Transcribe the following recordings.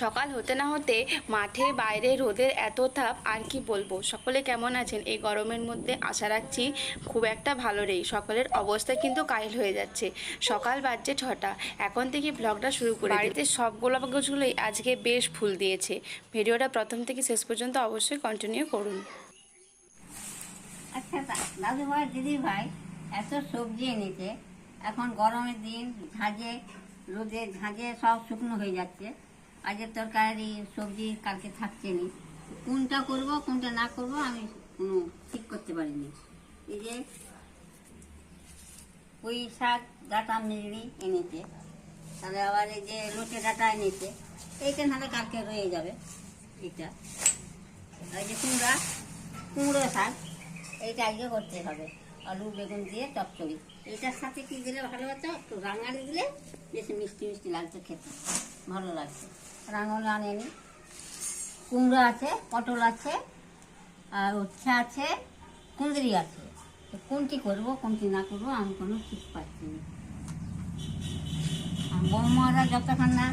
সকাল হতে না হতে মাঠে বাইরে রোদের এত তাপ, আর কি বলব? সকলে কেমন আছেন? এই গরমের মধ্যে আশা রাখছি খুব একটা ভালো নেই। সকলের অবস্থা কিন্তু কাইল হয়ে যাচ্ছে। সকাল বাজছে ছটা। এখন থেকে ব্লগটা শুরু করে বাড়িতে সব গোলাপ গাছগুলোই আজকে বেশ ফুল দিয়েছে। ভিডিওটা প্রথম থেকে শেষ পর্যন্ত অবশ্যই কন্টিনিউ করুন। আচ্ছা দাদু ভাই, দিদি ভাই, এত সবজি এনেছে। এখন গরমের দিন ঝাঁঝে, রোদে ঝাঁঝে সব শুকনো হয়ে যাচ্ছে। আজের তরকারি, সবজি কালকে থাকছে নি। কোনটা করব, কোনটা না করব, আমি কোনো ঠিক করতে পারিনি। এই যে পুঁই শাক, ডাটা মিড়ি এনেছে। তাহলে আবার এই যে লোটে ডাটা এনেছে। এইটা নাহলে কালকে রয়ে যাবে এটা এই যে কুমড়া, কুমড়ো শাক, এইটা আজকে করতে হবে। আলু, বেগুন দিয়ে চচ্চড়ি। এইটার সাথে কি দিলে ভালো হতো? একটু রাঙালি দিলে বেশি মিষ্টি মিষ্টি লাগছে খেতে। ভালো লাগছে রাঙালি আনেনি কুমড়ো আছে, পটল আছে, আর উচ্ছে আছে, কুঁদরি আছে। কোনটি করব, কোনটি না করব, আমি কোনো ঠিক পাচ্ছি না। বৌমারা যতক্ষণ না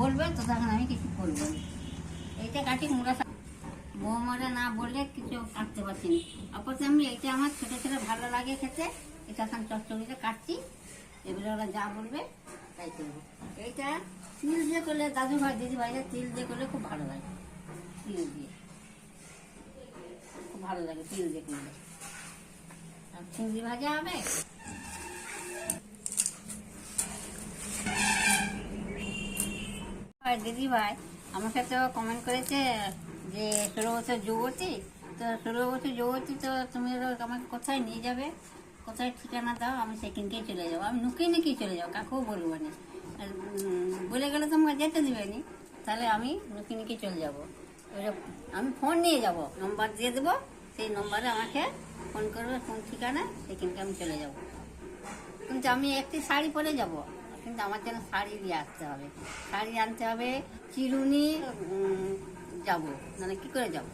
বলবে, ততক্ষণ আমি কিছু করব না। এইটা কাটি মুড়া বৌমারা না বললে কিছু কাটতে পারছি না। আপাতত আমি এইটা আমার ছোটো ছোটো ভালো লাগে খেতে এটা এখন চচ্চড়িটা কাটছি। এবারে ওরা যা বলবে তাই করব এইটা তিল দিয়ে করলে দাদু ভাই, দিদি ভাইরা তিল দিয়ে করলে খুব ভালো লাগে। তিল দিয়ে। খুব ভালো লাগে তিল দিয়ে করলে। আর চিংড়ি ভাজা হবে? দিদি ভাই, আমাকে তো কমেন্ট করেছে যে ষোলো বছর যুবতী, তো ষোলো বছর যুবতী তো তুমি আমাকে কোথায় নিয়ে যাবে? কোথায় ঠিকানা দাও, আমি সেখানকেই চলে যাব। আমি নুকিয়ে নুকিয়ে চলে যাব, কাকেও বলব না। বলে গেলে তো আমাকে যেতে দেবে নি। তাহলে আমি নুকিয়ে নুকিয়ে চলে যাব। আমি ফোন নিয়ে যাব। নম্বর দিয়ে দেবো, সেই নম্বরে আমাকে ফোন করবে কোন ঠিকানা সেখানকে আমি চলে যাব। কিন্তু আমি একটি শাড়ি পরে যাব। কিন্তু আমার জন্য শাড়ি দিয়ে আসতে হবে। শাড়ি আনতে হবে, চিরুনি যাব। মানে কি করে যাব?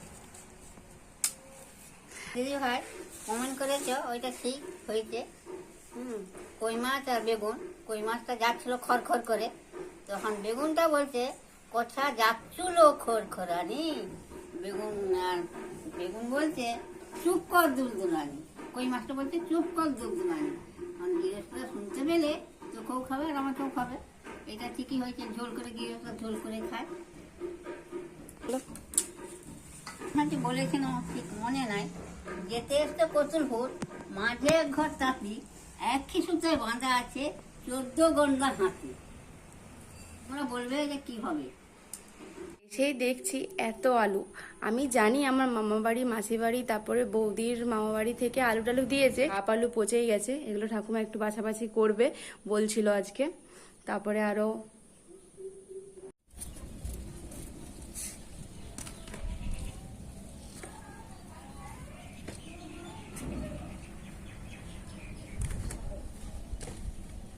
দিদি ভাই কমেন্ট করেছ ওইটা ঠিক হয়েছে। হুম কই মাছ আর বেগুন কই মাছটা যাচ্ছিল খড়খড় করে। তখন বেগুনটা বলছে কথা যাচ্ছিল খড়খড়ানি। বেগুন আর বেগুন বলছে চুপ কর দুলদুলানি। কই মাছটা বলছে চুপ কর দুলদুলানি। কারণ গৃহস্থরা শুনতে পেলে তোকেও খাবে আর আমাকেও খাবে। এটা ঠিকই হয়েছে ঝোল করে গৃহস্থ ঝোল করে খায়। বলেছেন আমার ঠিক মনে নাই। যেতে এসতে কতুলপুর মাঝে এক ঘর তাঁতি এক সুতায় বাঁধা আছে চোদ্দ গন্ডা হাতি। তোমরা বলবে যে কি হবে? সেই দেখছি এত আলু। আমি জানি আমার মামা বাড়ি মাসি বাড়ি তারপরে বৌদির মামা বাড়ি থেকে আলু টালু দিয়েছে। আপ আলু পচেই গেছে। এগুলো ঠাকুমা একটু বাছাবাছি করবে, বলছিল আজকে। তারপরে আরও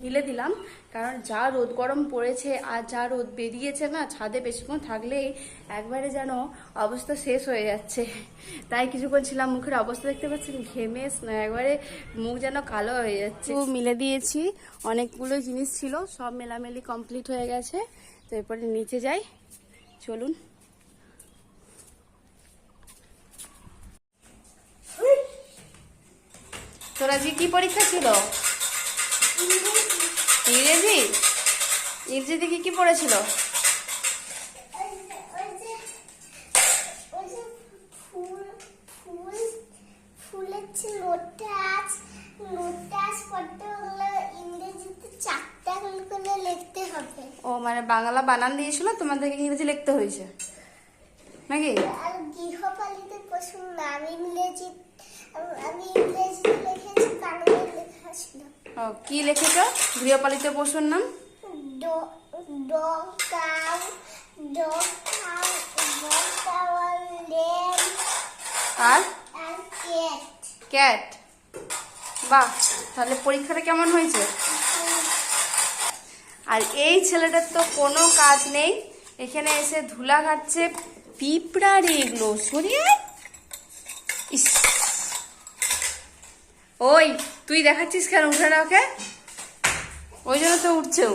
মিলে দিলাম। কারণ যা রোদ গরম পড়েছে আর যা রোদ বেরিয়েছে না ছাদে বেশিক্ষণ থাকলেই একবারে যেন অবস্থা শেষ হয়ে যাচ্ছে। তাই কিছুক্ষণ ছিলাম মুখের অবস্থা দেখতে পাচ্ছেন ঘেমে একবারে মুখ যেন কালো হয়ে যাচ্ছে। তো মিলে দিয়েছি অনেকগুলো জিনিস ছিল সব মেলামেলি কমপ্লিট হয়ে গেছে। তো এরপরে নিচে যাই চলুন। তোর আজকে কি পরীক্ষা ছিল? ইংরেজি ইংরেজি থেকে কি পড়েছিল? ইংরেজিতে ও মানে বাংলা বানান দিয়েছিল, তোমাদেরকে ইংরেজি লিখতে হয়েছে। নাকি? গৃহপালিত পশুর নাম ইংরেজি আমি ইংরেজিতে লিখেছি বাংলায় লেখা ছিল ও কি লিখেছ? গৃহপালিত পশুর নাম? আর? ক্যাট। বাহ তাহলে পরীক্ষাটা কেমন হয়েছে? আর এই ছেলেটার তো কোনো কাজ নেই। এখানে এসে ধুলা খাচ্ছে পিঁপড়া রে এগুলো সরিয়ে ইস। ওই তুই দেখাচ্ছিস কেন উঠে না ওকে? ওই জন্য তো উঠছেও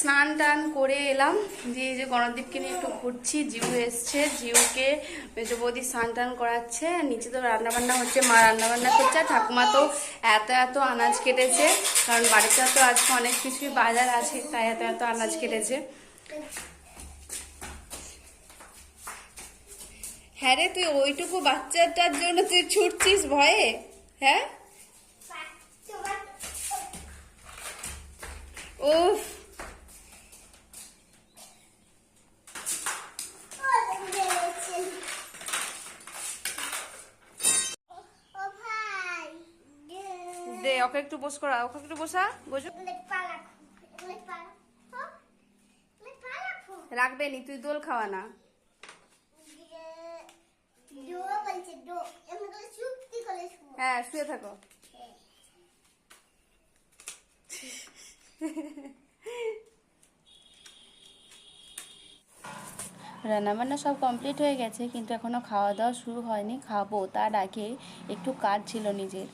স্নান টান করে এলাম দিয়ে এই যে গণদীপকে নিয়ে একটু ঘুরছি জিউ এসছে জিউকে মেজো বৌদি স্নান টান করাচ্ছে নিচে তো রান্না বান্না হচ্ছে মা রান্নাবান্না করছে আর ঠাকুমা তো এত এত আনাজ কেটেছে কারণ বাড়িতে তো আজকে অনেক কিছুই বাজার আছে তাই এত এত আনাজ কেটেছে। হ্যাঁ রে, তুই ওইটুকু বাচ্চাটার জন্য তুই ছুটছিস ভয়ে? হ্যাঁ? দে, ওকে একটু বস করা, ওকে একটু বসা। রাখবে নি, তুই দোল খাওয়া না। হ্যাঁ শুয়ে থাকো। রান্নাবান্না সব কমপ্লিট হয়ে গেছে কিন্তু এখনও খাওয়া দাওয়া শুরু হয়নি খাব তার আগে একটু কাজ ছিল নিজের।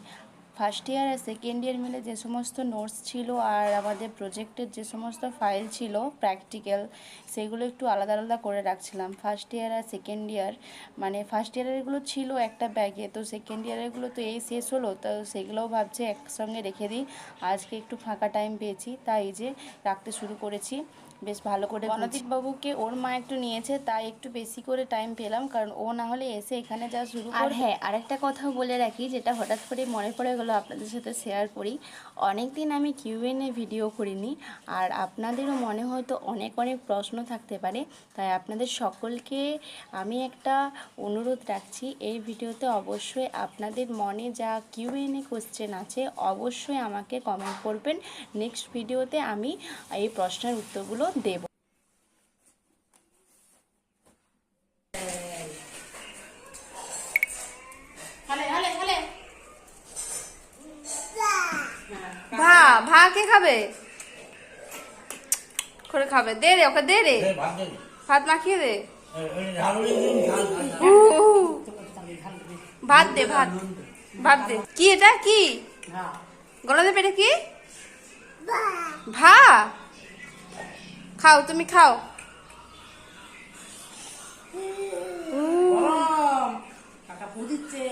ফার্স্ট ইয়ার আর সেকেন্ড ইয়ার মিলে যে সমস্ত নোটস ছিল আর আমাদের প্রজেক্টের যে সমস্ত ফাইল ছিল প্র্যাকটিক্যাল সেগুলো একটু আলাদা আলাদা করে রাখছিলাম। ফার্স্ট ইয়ার আর সেকেন্ড ইয়ার মানে ফার্স্ট ইয়ারেরগুলো ছিল একটা ব্যাগে তো সেকেন্ড ইয়ারেরগুলো তো এই শেষ হলো তো সেগুলোও ভাবছি একসঙ্গে রেখে দিই। আজকে একটু ফাঁকা টাইম পেয়েছি তাই এই যে রাখতে শুরু করেছি। বেশ ভালো করে বাবুকে ওর মা একটু নিয়েছে তাই একটু বেশি করে টাইম পেলাম কারণ ও না হলে এসে এখানে যা শুরু আর হ্যাঁ আরেকটা কথা বলে রাখি যেটা হঠাৎ করে মনে পড়ে গেলো আপনাদের সাথে শেয়ার করি। অনেক দিন আমি কিউএনএ ভিডিও করিনি, আর আপনাদেরও মনে হয়তো অনেক অনেক প্রশ্ন থাকতে পারে, তাই আপনাদের সকলকে আমি একটা অনুরোধ রাখছি, এই ভিডিওতে অবশ্যই আপনাদের মনে যা কিউএনএ কোশ্চেন আছে, অবশ্যই আমাকে কমেন্ট করবেন। নেক্সট ভিডিওতে আমি এই প্রশ্নের উত্তরগুলো দেব। ভা ভা কে খাবে? করে খাবে দে রে ওকে দে রে। ভাত মাখিয়ে দে। ভাত দে ভাত। ভাত দে। কি এটা? কি? গলাতে পেটে কি? ভা। খাও তুমি খাও। দিচ্ছে